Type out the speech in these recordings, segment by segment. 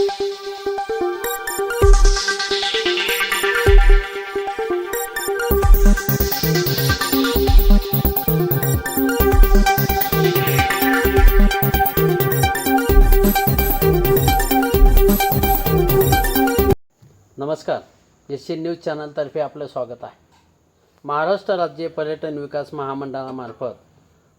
नमस्कार S C news चॅनलतर्फे आपलं स्वागत आहे. महाराष्ट्र राज्य पर्यटन विकास महामंडळामार्फत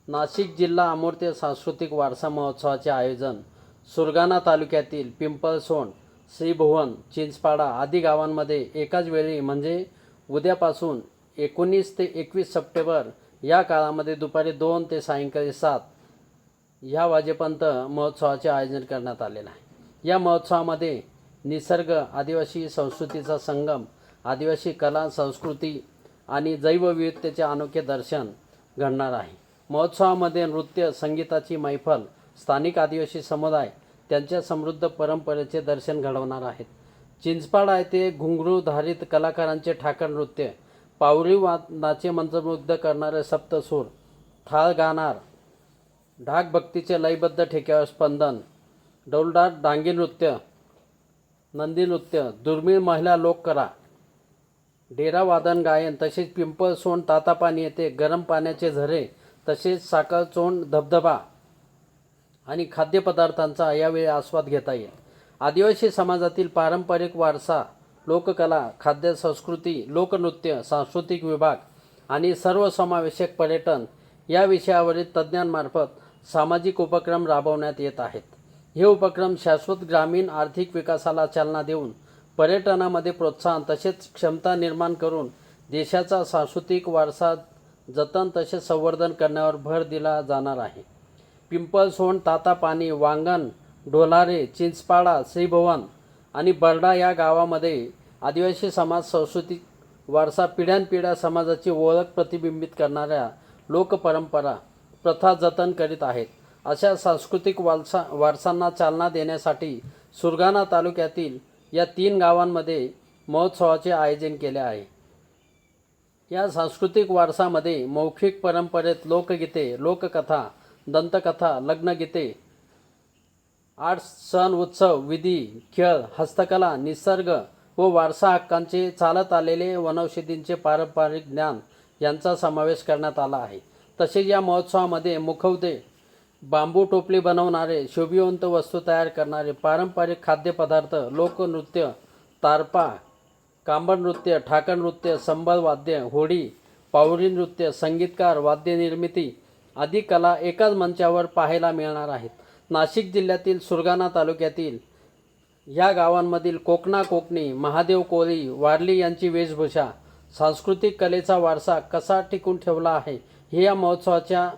नाशिक जिल्हा अमूर्त सांस्कृतिक वारसा महोत्सवाचे आयोजन सुरगाणा तालुक्यातील पिंपळसोंड श्रीभुवन चिंचपाडा आदी गावांमध्ये एकाच वेळी म्हणजे उद्यापासून एकोणीस ते एकवीस सप्टेंबर या काळामध्ये दुपारी दोन ते सायंकाळी सात ह्या वाजेपर्यंत महोत्सवाचे आयोजन करण्यात आलेलं आहे या महोत्सवामध्ये निसर्ग आदिवासी संस्कृतीचा संगम आदिवासी कला संस्कृती आणि जैवविविधतेचे अनोखे दर्शन घडणार आहे. महोत्सवामध्ये नृत्य संगीताची मैफल स्थानिक आदिवासी समुदाय त्यांच्या समृद्ध परंपरेचे दर्शन घडवणार आहेत. चिंचपाडा येथे घुंगरूधारित कलाकारांचे ठाकर नृत्य पावरी वा नाचे मंत्रमुग्ध करणारे सप्तसूर थाळ गाणार ढाक भक्तीचे लयबद्ध ठेक्यावर स्पंदन डौलदार डांगी नृत्य नंदी नृत्य दुर्मिळ महिला लोककला डेरा वादन गायन तसेच पिंपळ सोंड तातापाणी येथे गरम पाण्याचे झरे तसेच साखर चोंड धबधबा आणि खाद्यपदार्थांचा यावेळी आस्वाद घेता येईल. आदिवासी समाजातील पारंपरिक वारसा लोककला खाद्य संस्कृती लोकनृत्य सांस्कृतिक विभाग आणि सर्वसमावेशक पर्यटन या विषयावरील तज्ज्ञांमार्फत सामाजिक उपक्रम राबवण्यात येत आहेत. हे उपक्रम शाश्वत ग्रामीण आर्थिक विकासाला चालना देऊन पर्यटनामध्ये प्रोत्साहन तसेच क्षमता निर्माण करून देशाचा सांस्कृतिक वारसा जतन तसेच संवर्धन करण्यावर भर दिला जाणार आहे. पिंपळसोंड तातापाणी वांगण ढोलारे चिंचपाडा श्रीभवन आणि बर्डा या गावामध्ये आदिवासी समाज सांस्कृतिक वारसा पिढ्यानपिढ्या समाजाची ओळख प्रतिबिंबित करणाऱ्या लोकपरंपरा प्रथा जतन करीत आहेत. अशा सांस्कृतिक वारसा वारसांना चालना देण्यासाठी सुरगाणा तालुक्यातील या तीन गावांमध्ये महोत्सवाचे आयोजन केले आहे. या सांस्कृतिक वारसामध्ये मौखिक परंपरेत लोकगीते लोककथा दंतकथा लग्नगीते आठ सण उत्सव विधी खेळ हस्तकला निसर्ग व वारसा हक्कांचे चालत आलेले वनौषधींचे पारंपरिक ज्ञान यांचा समावेश करण्यात आला आहे. तसेच या महोत्सवामध्ये मुखवते बांबू टोपली बनवणारे शोभिवंत वस्तू तयार करणारे पारंपरिक खाद्यपदार्थ लोकनृत्य तारपा कांबड नृत्य ठाकर नृत्य संबळ वाद्य होडी पावरी नृत्य संगीतकार वाद्य निर्मिती आदी कला एकाच मंचावर पाहायला मिळणार आहेत. नाशिक जिल्ह्यातील सुरगाणा तालुक्यातील या गावांमधील कोकणा कोकणी महादेव कोळी वारली यांची वेशभूषा सांस्कृतिक कलेचा वारसा कसा टिकून ठेवला आहे हे या महोत्सवाच्या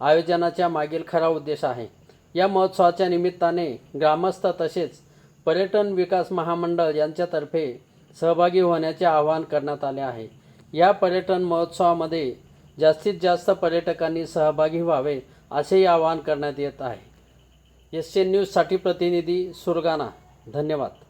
आयोजनाच्या मागील खरा उद्देश आहे. या महोत्सवाच्या निमित्ताने ग्रामस्थ तसेच पर्यटन विकास महामंडळ यांच्यातर्फे सहभागी होण्याचे आवाहन करण्यात आले आहे. या पर्यटन महोत्सवामध्ये जास्तीत जास्त पर्यटकांनी सहभागी व्हावे असेही आवाहन करण्यात येत आहे. एस एन न्यूजसाठी प्रतिनिधी सुरगाणा. धन्यवाद.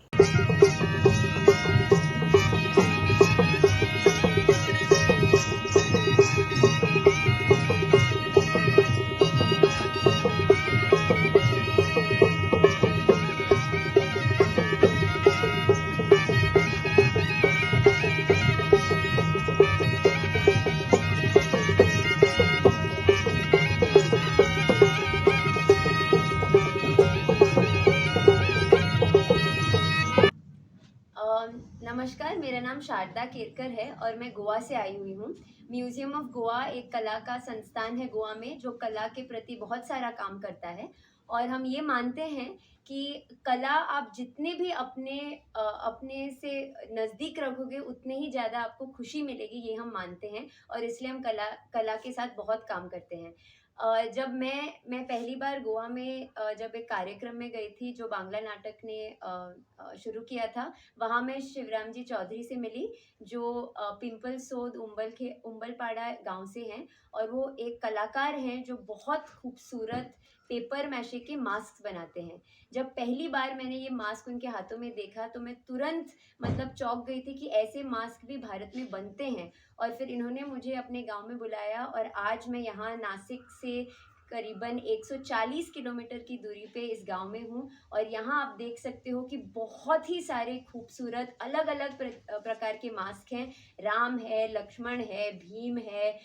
नमस्कार, मेरा नाम शारदा केरकर है और मैं गोवा से आई हुई हूँ। म्यूज़ियम ऑफ़ गोवा एक कला का संस्थान है गोवा में, जो कला के प्रति बहुत सारा काम करता है। और हम ये मानते हैं कि कला आप जितने भी अपने अपने से नज़दीक रखोगे, उतने ही ज़्यादा आपको खुशी मिलेगी, ये हम मानते हैं। और इसलिए हम कला कला के साथ बहुत काम करते हैं। जब मैं मैं पहली बार गोवा में जब एक कार्यक्रम में गई थी, जो बांग्ला नाटक ने शुरू किया था, वहाँ मैं शिवराम जी चौधरी से मिली, जो पिंपल सोद उम्बल के, उम्बलपाड़ा गाँव से हैं, और वो एक कलाकार हैं, जो बहुत खूबसूरत पेपर मैशे के मास्क बनाते हैं। जब पहली बार मैंने ये मास्क उनके हाथों में देखा तो मैं तुरंत मतलब चौंक गई थी कि ऐसे मास्क भी भारत में बनते हैं। और फिर इन्होंने मुझे अपने गाँव में बुलाया और आज मैं यहाँ नासिक से करीबन 140 किलोमीटर की दूरी पे इस गाँव में हूँ। और यहाँ आप देख सकते हो कि बहुत ही सारे खूबसूरत अलग अलग प्रकार के मास्क हैं। राम है, लक्ष्मण है, भीम है